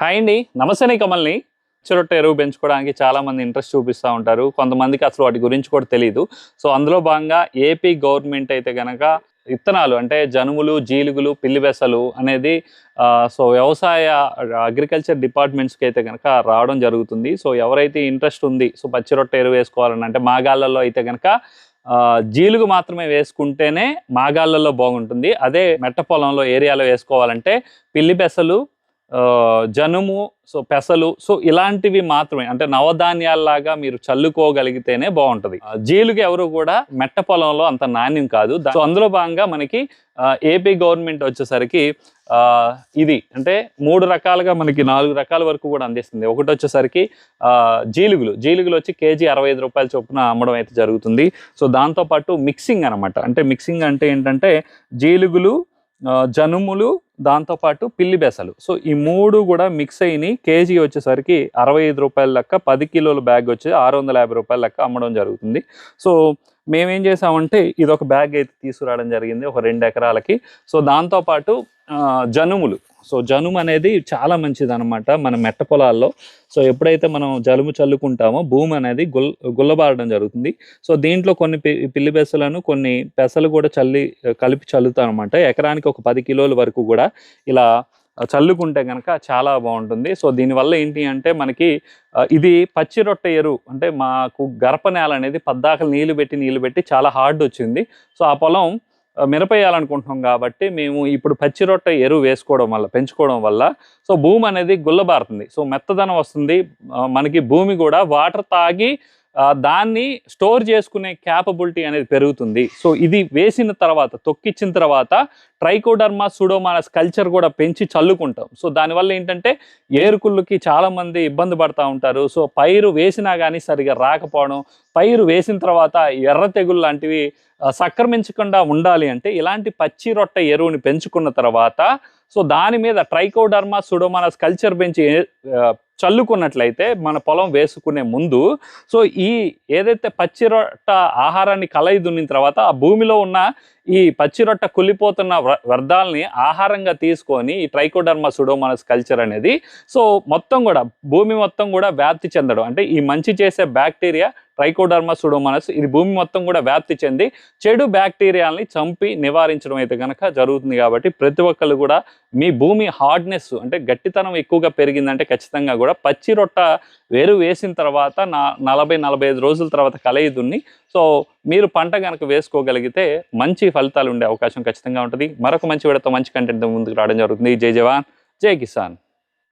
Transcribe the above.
Hi అండి. నమస్తే కమల్ని. చిరొట్ట ఎరువు పెంచుకోవడానికి చాలామంది ఇంట్రెస్ట్ చూపిస్తూ ఉంటారు. కొంతమందికి అసలు వాటి గురించి కూడా తెలియదు సో అందులో భాగంగా ఏపీ గవర్నమెంట్ అయితే కనుక విత్తనాలు అంటే జనుములు జీలుగులు పిల్లిబెసలు అనేది సో వ్యవసాయ అగ్రికల్చర్ డిపార్ట్మెంట్స్కి అయితే కనుక రావడం జరుగుతుంది. సో ఎవరైతే ఇంట్రెస్ట్ ఉంది సో పచ్చి రొట్టె ఎరువు వేసుకోవాలని అంటే మాగాళ్ళలో అయితే కనుక జీలుగు మాత్రమే వేసుకుంటేనే మాగాళ్ళలో బాగుంటుంది. అదే మెట్ట పొలంలో ఏరియాలో వేసుకోవాలంటే పిల్లి పెసలు జనుము సో పెసలు సో ఇలాంటివి మాత్రమే. అంటే నవధాన్యాల్లాగా మీరు చల్లుకోగలిగితేనే బాగుంటుంది. ఆ, జీలుగు ఎవరు కూడా మెట్ట పొలంలో అంత నాణ్యం కాదు. సో అందులో భాగంగా మనకి ఏపీ గవర్నమెంట్ వచ్చేసరికి ఇది అంటే మూడు రకాలుగా మనకి నాలుగు రకాల వరకు కూడా అందిస్తుంది. ఒకటి వచ్చేసరికి జీలుగులు. జీలుగులు వచ్చి కేజీ అరవై ఐదు రూపాయల చొప్పున అమ్మడం అయితే జరుగుతుంది. సో దాంతోపాటు మిక్సింగ్ అనమాట అంటే మిక్సింగ్ అంటే ఏంటంటే జీలుగులు జనుములు దాంతోపాటు పిల్లి బెసలు. సో ఈ మూడు కూడా మిక్స్ అయినాయి కేజీ వచ్చేసరికి అరవై ఐదు రూపాయల లెక్క పది కిలోల బ్యాగ్ వచ్చి ఆరు వందల యాభై రూపాయల లెక్క అమ్మడం జరుగుతుంది. సో మేమేం చేసామంటే ఇది ఒక బ్యాగ్ అయితే తీసుకురావడం జరిగింది ఒక రెండు ఎకరాలకి. సో దాంతోపాటు జనుములు. సో జనుము అనేది చాలా మంచిది అనమాట మన మెట్ట పొలాల్లో. సో ఎప్పుడైతే మనం జలుము చల్లుకుంటామో భూమి అనేది గుల్ గుల్లబారడం జరుగుతుంది. సో దీంట్లో కొన్ని పి పిల్లి పెసలను కొన్ని పెసలు కూడా చల్లి కలిపి చల్లుతాం అనమాట ఎకరానికి ఒక పది కిలోల వరకు కూడా ఇలా చల్లుకుంటే కనుక చాలా బాగుంటుంది. సో దీనివల్ల ఏంటి అంటే మనకి ఇది పచ్చి రొట్టె ఎరువు. అంటే మాకు గరప నేల అనేది పద్దాకలు నీళ్ళు పెట్టి నీళ్ళు పెట్టి చాలా హార్డ్ వచ్చింది. సో ఆ పొలం మిరపేయాలనుకుంటున్నాం కాబట్టి మేము ఇప్పుడు పచ్చి రొట్టె ఎరువు వేసుకోవడం వల్ల పెంచుకోవడం వల్ల సో భూమి అనేది గుల్లబారుతుంది. సో మెత్తదనం వస్తుంది. మనకి భూమి కూడా వాటర్ తాగి దాన్ని స్టోర్ చేసుకునే క్యాపబిలిటీ అనేది పెరుగుతుంది. సో ఇది వేసిన తర్వాత తొక్కిచ్చిన తర్వాత ట్రైకోడర్మా సుడోమానస్ కల్చర్ కూడా పెంచి చల్లుకుంటాం. సో దానివల్ల ఏంటంటే ఏరుకుళ్ళకి చాలామంది ఇబ్బంది పడతా ఉంటారు. సో పైరు వేసినా కానీ సరిగా రాకపోవడం పైరు వేసిన తర్వాత ఎర్ర తెగులు లాంటివి సక్రమించకుండా ఉండాలి అంటే ఇలాంటి పచ్చి రొట్టె ఎరువుని పెంచుకున్న తర్వాత సో దాని మీద ట్రైకోడర్మా సుడోమానస్ కల్చర్ పెంచి చల్లుకున్నట్లయితే మన పొలం వేసుకునే ముందు సో ఈ ఏదైతే పచ్చి రొట్ట ఆహారాన్ని కలయి దున్నిన తర్వాత ఆ భూమిలో ఉన్న ఈ పచ్చి రొట్ట కుళ్ళిపోతున్న వ్యర్థాలని ఆహారంగా తీసుకొని ఈ ట్రైకోడర్మా సుడోమానస్ కల్చర్ అనేది సో మొత్తం కూడా భూమి మొత్తం కూడా వ్యాప్తి చెందడం అంటే ఈ మంచి చేసే బ్యాక్టీరియా ట్రైకోడర్మా సుడోమనస్ ఇది భూమి మొత్తం కూడా వ్యాప్తి చెంది చెడు బ్యాక్టీరియాలని చంపి నివారించడం అయితే కనుక జరుగుతుంది కాబట్టి ప్రతి ఒక్కళ్ళు కూడా మీ భూమి హార్డ్నెస్ అంటే గట్టితనం ఎక్కువగా పెరిగిందంటే ఖచ్చితంగా కూడా పచ్చి రొట్ట వేరు వేసిన తర్వాత నా నలభై నలభై ఐదు రోజుల తర్వాత కలయిదున్ని. సో మీరు పంట కనుక వేసుకోగలిగితే మంచి ఫలితాలు ఉండే అవకాశం ఖచ్చితంగా ఉంటుంది. మరొక మంచి విడతో మంచి కంటెంట్ ముందుకు రావడం జరుగుతుంది. జై జవాన్. జై కిసాన్.